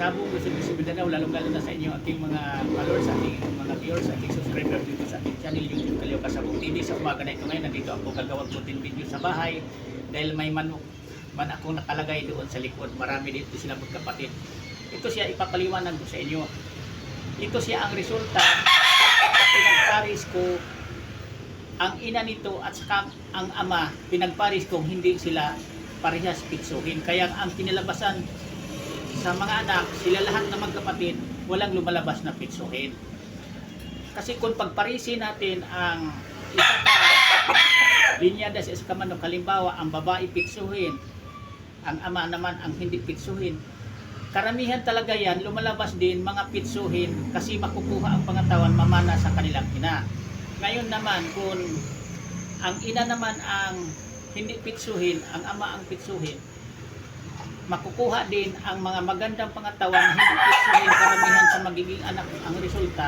pasabog, gusto gusto daw, lalong lalo na sa inyo ating mga followers, ating mga viewers, ating subscribers dito sa ating channel YouTube Kalyo Kasabog TV. Sa umaga na ito ngayon, nandito ako gagawag putin video sa bahay dahil may manok man ako nakalagay doon sa likod. Marami dito sila magkapatid. Ito siya ipapaliwanag ko sa inyo. Ito siya ang resulta pinagparis ko ang ina nito at saka ang ama pinagparis kong hindi sila parehas pitsuhin. Kaya ang kinalabasan sa mga anak, sila lahat na magkapatid, walang lumalabas na pitsuhin. Kasi kung pagparisin natin ang isa pa, linyada sa isa manok, halimbawa, ang babae pitsuhin, ang ama naman ang hindi pitsuhin. Karamihan talaga yan, lumalabas din mga pitsuhin kasi makukuha ang pangatawan mamana sa kanilang ina. Ngayon naman, kung ang ina naman ang hindi pitsuhin, ang ama ang pitsuhin, makukuha din ang mga magandang pangatawan na hindi pitsuhin karamihan sa magiging anak ang resulta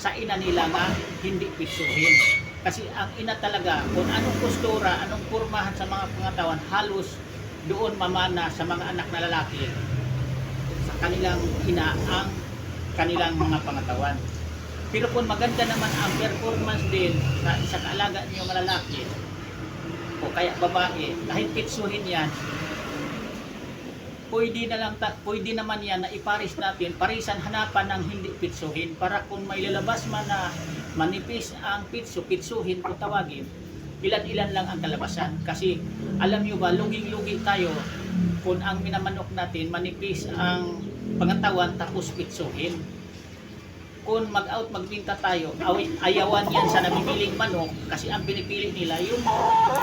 sa ina nila nga hindi pitsuhin. Kasi ang ina talaga, kung anong kustura, anong kurmahan sa mga pangatawan, halos doon mamana sa mga anak na lalaki sa kanilang ina ang kanilang mga pangatawan. Pero kung maganda naman ang performance din sa isa kaalaga niyo malalaki o kaya babae, kahit pitsuhin yan, pwede na lang ta, pwede naman yan na iparis natin, parisan hanapan ng hindi pitsuhin para kung may lalabas man na manipis ang pitso, pitsuhin kung tawagin, ilan-ilan lang ang kalabasan. Kasi alam nyo ba, luging-lugi tayo kung ang minamanok natin manipis ang pangatawan tapos pitsuhin. Kung mag-out magbinta tayo, awi- ayawan yan sa nabibiling manok kasi ang pinipili nila yung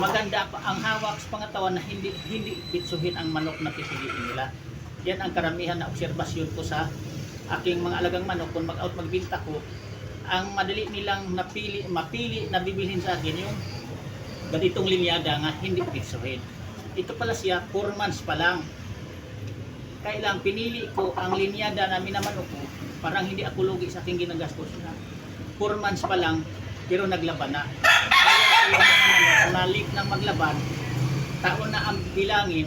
maganda ang hawak sa pangatawan na hindi hindi pitsuhin ang manok na pipiliin nila. Yan ang karamihan na obserbasyon ko sa aking mga alagang manok kung mag-out magbinta ko. Ang madali nilang napili, mapili na bibilhin sa akin yung ganitong linyada nga hindi pitsuhin. Ito pala siya, 4 months pa lang. Kailang pinili ko ang linyada na minamanok ko, parang hindi ako lugi sa aking ginagastos na 4 months pa lang, pero naglaban na. Kaya nalik ng maglaban, taon na ang bilangin,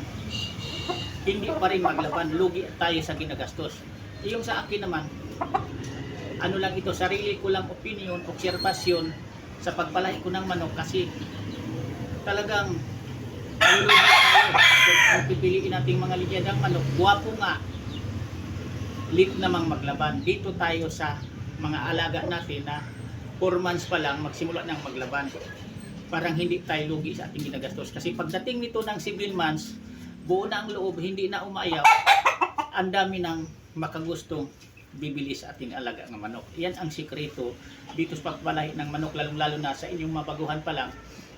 hindi pa rin maglaban, lugi tayo sa ginagastos. Yung sa akin naman, ano lang ito, sarili ko lang opinion, obserbasyon sa pagpalahi ko ng manok kasi talagang. Kung pipiliin nating mga linyadang manok, guwapo nga, lit namang maglaban. Dito tayo sa mga alaga natin na 4 months pa lang magsimula ng maglaban. Parang hindi tayo lugi sa ating ginagastos. Kasi pagdating nito ng 7 months, buo na ang loob, hindi na umayaw. Ang dami ng makagustong bibili sa ating alaga ng manok. Yan ang sikreto dito sa pagpalahi ng manok, lalong-lalo na sa inyong mabaguhan pa lang,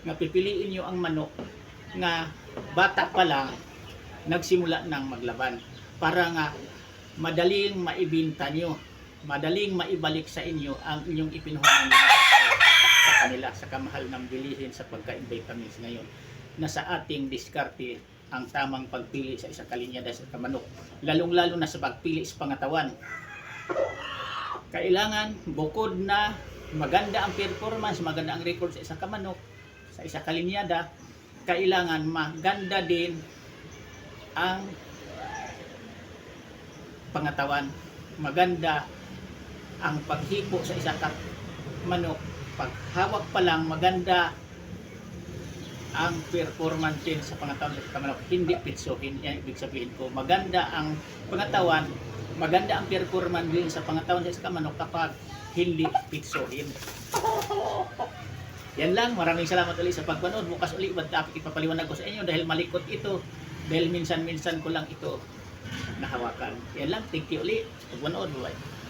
na pipiliin nyo ang manok nga bata pa lang nagsimula ng maglaban para nga madaling maibinta nyo, madaling maibalik sa inyo ang inyong ipinuhunan sa kanila sa kamahal ng bilihin sa pagkain vitamins ngayon na sa ating diskarte ang tamang pagpili sa isa kalinyada sa kamanok lalong lalo na sa pagpili sa pangatawan. Kailangan bukod na maganda ang performance maganda ang record sa isa kamanok sa isa kalinyada kailangan maganda din ang pangatawan. Maganda ang paghipo sa isa ka manok. Paghawak pa lang, maganda ang performance din sa pangatawan sa manok. Hindi pitsuhin. Yan ibig sabihin ko. Maganda ang pangatawan, maganda ang performance din sa pangatawan sa isa manok kapag hindi pitsuhin. Yan lang. Maraming salamat ulit sa pagpanood. Bukas ulit, ba't ipapaliwanag ko sa inyo dahil malikot ito. Dahil minsan-minsan ko lang ito nahawakan. Yan lang. Thank you ulit. Pagpanood. Bye.